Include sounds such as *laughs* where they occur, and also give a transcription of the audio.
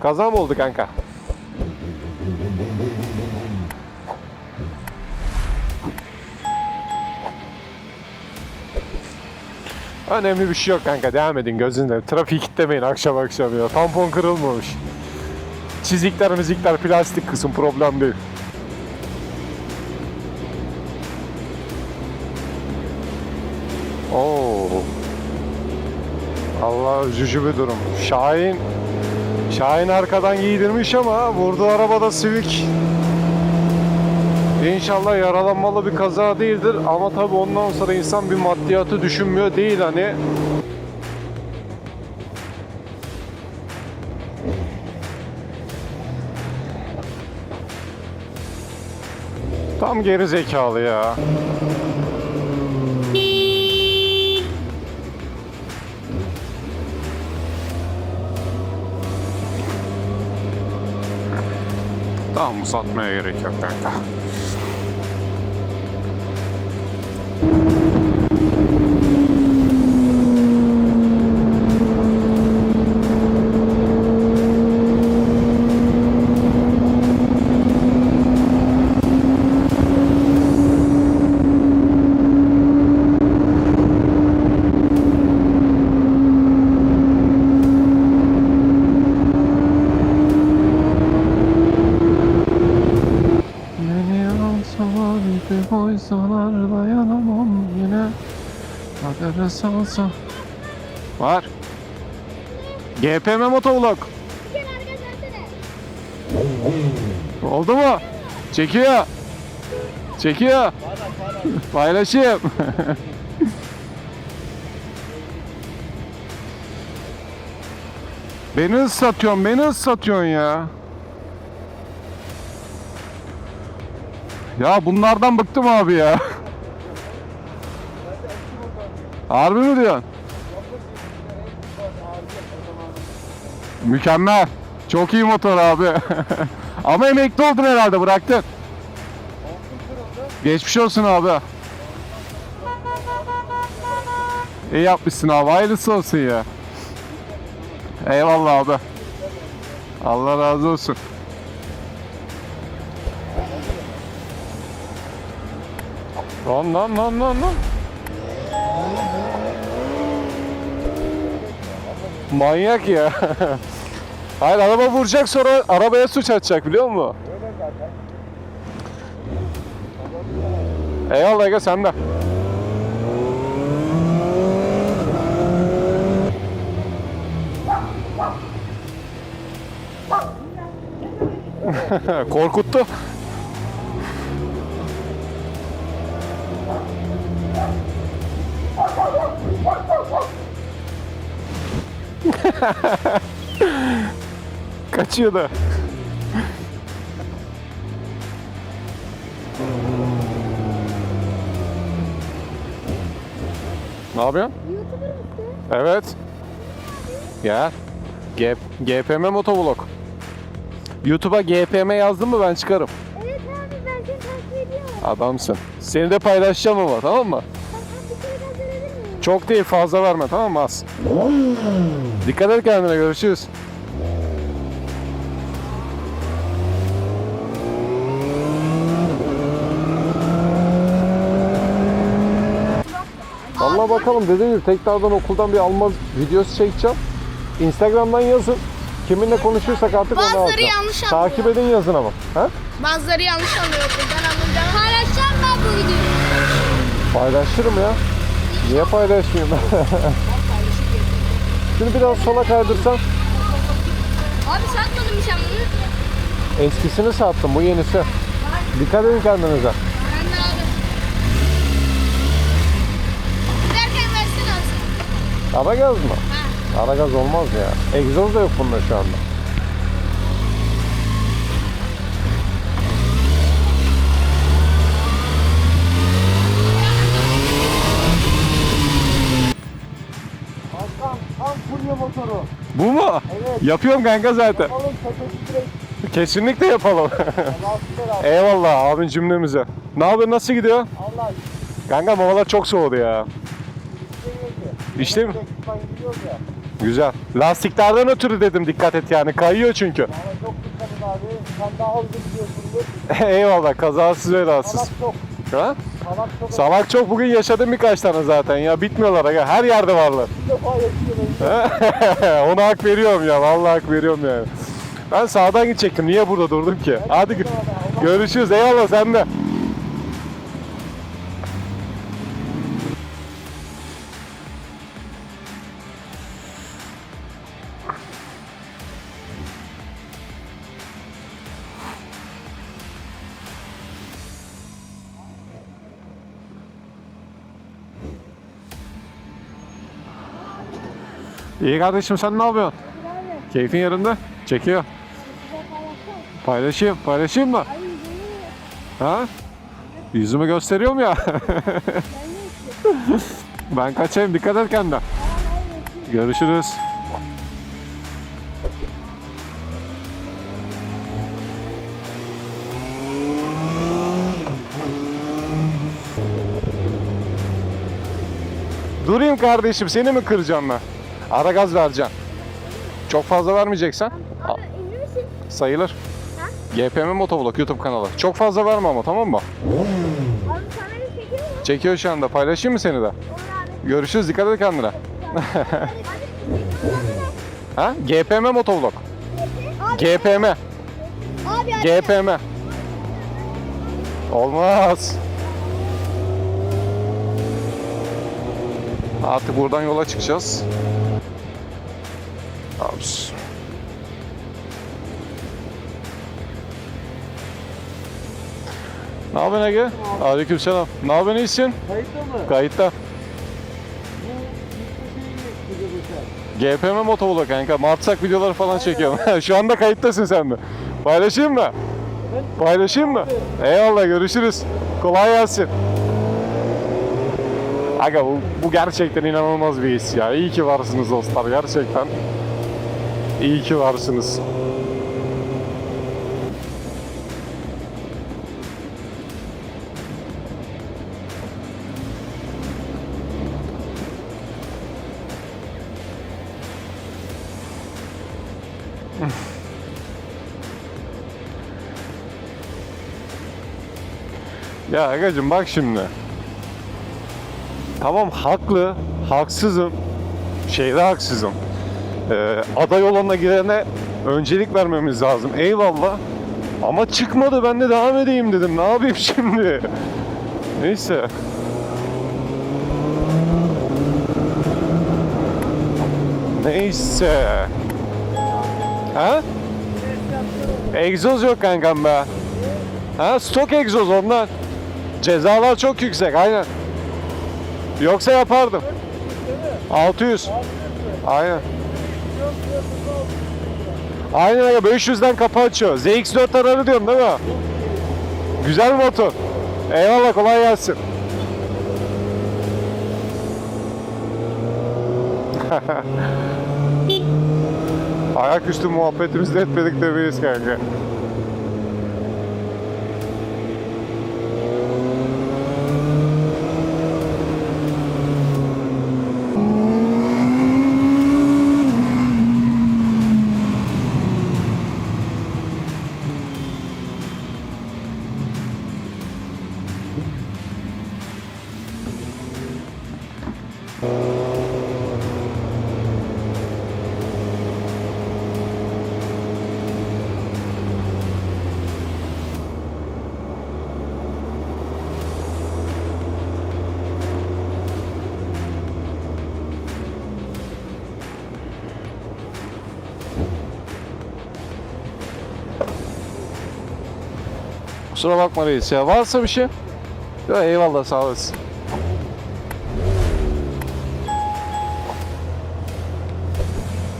Kaza mı oldu kanka? Önemli bir şey yok kanka. Devam edin gözünde. Trafiği kitlemeyin akşam akşam ya. Tampon kırılmamış. Çizikler müzikler plastik kısım problem değil. Oo. Allah üzücü bir durum. Şahin Şahin arkadan giydirmiş ama vurduğu arabada Civic. İnşallah yaralanmalı bir kaza değildir ama tabi ondan sonra insan bir maddiyatı düşünmüyor değil hani. Tam geri zekalı ya. Tamam uzatmaya gerek yok kanka. Koysalar dayanamam yine. Kadere salsa Var. GPM motovlog Oldu mu? Çekiyor. Çekiyor. *laughs* Paylaşayım. *laughs* Beni ıslatıyorsun, beni ıslatıyorsun ya. Ya bunlardan bıktım abi ya. Harbi mi diyorsun? Mükemmel. Çok iyi motor abi. *laughs* Ama emekli oldun herhalde bıraktın. Geçmiş olsun abi. İyi yapmışsın abi. Hayırlısı olsun ya. Eyvallah abi. Allah razı olsun. Lan lan lan lan lan. Manyak ya. *laughs* Hayır araba vuracak sonra arabaya suç atacak biliyor musun? Eyvallah Ege sen de. *laughs* Korkuttu. *laughs* Kaçıyor da. Ne yapıyorsun? Evet. Gel. G GPM motovlog. YouTube'a GPM yazdın mı ben çıkarım. Evet abi ben seni takip ediyorum. Adamsın. Seni de paylaşacağım ama tamam mı? Çok değil fazla verme tamam mı az? Dikkat et kendine görüşürüz. Vallahi bakalım dediğim gibi tekrardan okuldan bir alma videosu çekeceğim. Instagram'dan yazın. Kiminle konuşursak artık onu Bazıları alacağım. yanlış anlıyor. Takip edin yazın ama. Ha? Bazıları yanlış anlıyor okuldan alınca. Paylaşacağım ben bu videoyu. Paylaşırım ya. Niye paylaşmayayım? *laughs* Şunu biraz sola kaydırsan. Abi satmadın mı sen bunu? Eskisini sattım bu yenisi. Dikkat edin kendinize. Alsın. Aragaz mı? Ha. Aragaz olmaz ya. Egzoz da yok bunda şu anda. Bu mu? Yapıyorum kanka zaten. Kesinlikle yapalım. Eyvallah abin cümlemize. Ne haber nasıl gidiyor? Kanka havalar çok soğudu ya. İşte mi? Güzel. Lastiklerden ötürü dedim dikkat et yani kayıyor çünkü. Ama çok dikkat et abi. Sen daha hızlı gidiyorsundur. *laughs* Eyvallah kazasız belasız. Salak çok. Ha? Salak çok. Salak çok bugün yaşadım birkaç tane zaten ya bitmiyorlar aga her yerde varlar. *laughs* Ona hak veriyorum ya vallahi hak veriyorum yani. Ben sağdan gidecektim niye burada durdum ki? Hadi gö- görüşürüz eyvallah sen de. İyi kardeşim sen ne yapıyorsun? Keyfin yerinde? Çekiyor. Paylaşayım, paylaşayım mı? Ha? Yüzümü gösteriyorum ya. *laughs* ben kaçayım, dikkat et kendine. Görüşürüz. Durayım kardeşim, seni mi kıracağım ben? Ara gaz vereceğim. Çok fazla vermeyeceksen Abi emin misin? sayılır. GPM Motovlog YouTube kanalı. Çok fazla verme ama tamam mı? Abi çekiyor mu? Çekiyor şu anda. Paylaşayım mı seni de? Olur abi. Görüşürüz. Dikkat et kendine. Abi Ha? GPM Motovlog. Abi, GPM. abi, abi. GPM. Olmaz. Artık buradan yola çıkacağız. Aps. Ne yapıyorsun Ege? Aleykümselam. Ne yapıyorsun iyisin? Kayıtlı mı? Kayıtta. GPM motovlog kanka. Martsak videoları falan çekiyorum. *laughs* Şu anda kayıttasın sen de. Paylaşayım mı? Paylaşayım mı? Eyvallah görüşürüz. Kolay gelsin. Aga bu, bu gerçekten inanılmaz bir his ya. İyi ki varsınız dostlar gerçekten. İyi ki varsınız. *laughs* Ya Agacım bak şimdi. Tamam haklı, haksızım. Şeyde haksızım. Ee, aday olana girene öncelik vermemiz lazım. Eyvallah. Ama çıkmadı ben de devam edeyim dedim. Ne yapayım *laughs* şimdi? Neyse. Neyse. Ha? Egzoz yok kankam be. Ha stok egzoz ondan. Cezalar çok yüksek aynen. Yoksa yapardım. 600. Aynen. Aynen öyle 500'den kapı açıyor. ZX4 ararı diyorum değil mi? Güzel motor. Eyvallah kolay gelsin. *laughs* Ayaküstü muhabbetimizi de etmedik demeyiz kanka. Kusura bakma reis ya. Varsa bir şey. Yo, eyvallah sağ olasın.